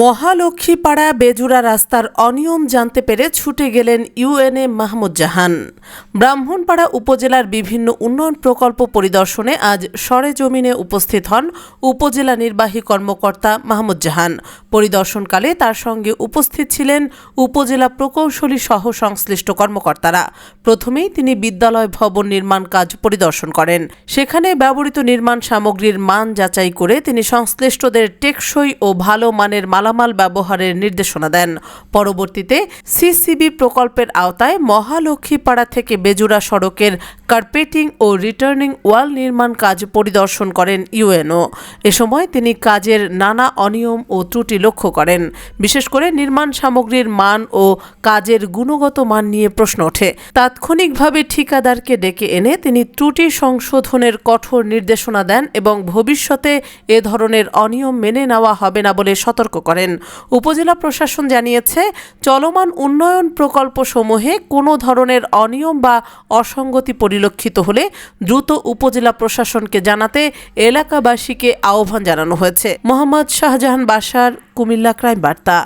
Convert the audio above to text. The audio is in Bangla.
মহালক্ষ্মীপাড়া বেজুরা রাস্তার অনিয়ম জানতে পেরে ছুটে গেলেন ইউএনএ মাহমুদ জাহান ব্রাহ্মণপাড়া উপজেলার বিভিন্ন উন্নয়ন প্রকল্প পরিদর্শনে আজ সরেজমিনে উপস্থিত হন উপজেলা নির্বাহী কর্মকর্তা মাহমুদ জাহান পরিদর্শনকালে তার সঙ্গে উপস্থিত ছিলেন উপজেলা প্রকৌশলী সহ সংশ্লিষ্ট কর্মকর্তারা। প্রথমেই তিনি বিদ্যালয় ভবন নির্মাণ কাজ পরিদর্শন করেন। সেখানে ব্যবহৃত নির্মাণ সামগ্রীর মান যাচাই করে তিনি সংশ্লিষ্টদের টেকসই ও ভালো মানের মালামাল ব্যবহারের নির্দেশনা দেন। পরবর্তীতে সিসিবি প্রকল্পের আওতায় মহালক্ষ্মীপাড়া থেকে বেজুরা সড়কের কার্পেটিং ও রিটার্নিং ওয়াল নির্মাণ কাজ পরিদর্শন করেন ইউএনও। এ সময় তিনি কাজের নানা অনিয়ম ও ত্রুটি লক্ষ্য করেন। বিশেষ করে নির্মাণ সামগ্রীর মান ও কাজের গুণগত মান নিয়ে প্রশ্ন ওঠে। তাৎক্ষণিকভাবে ঠিকাদারকে ডেকে এনে তিনি ত্রুটি সংশোধনের কঠোর নির্দেশনা দেন এবং ভবিষ্যতে এ ধরনের অনিয়ম মেনে নেওয়া হবে না বলে সতর্ক করেন। উপজেলা প্রশাসন জানিয়েছে, চলমান উন্নয়ন প্রকল্প সমূহে কোনো ধরনের অনিয়ম বা অসঙ্গতি পরিলক্ষিত হলে দ্রুত উপজেলা প্রশাসনকে জানাতে এলাকাবাসীকে আহ্বান জানানো হয়েছে। মোহাম্মদ শাহজাহান বাসার, কুমিল্লা ক্রাইম বার্তা।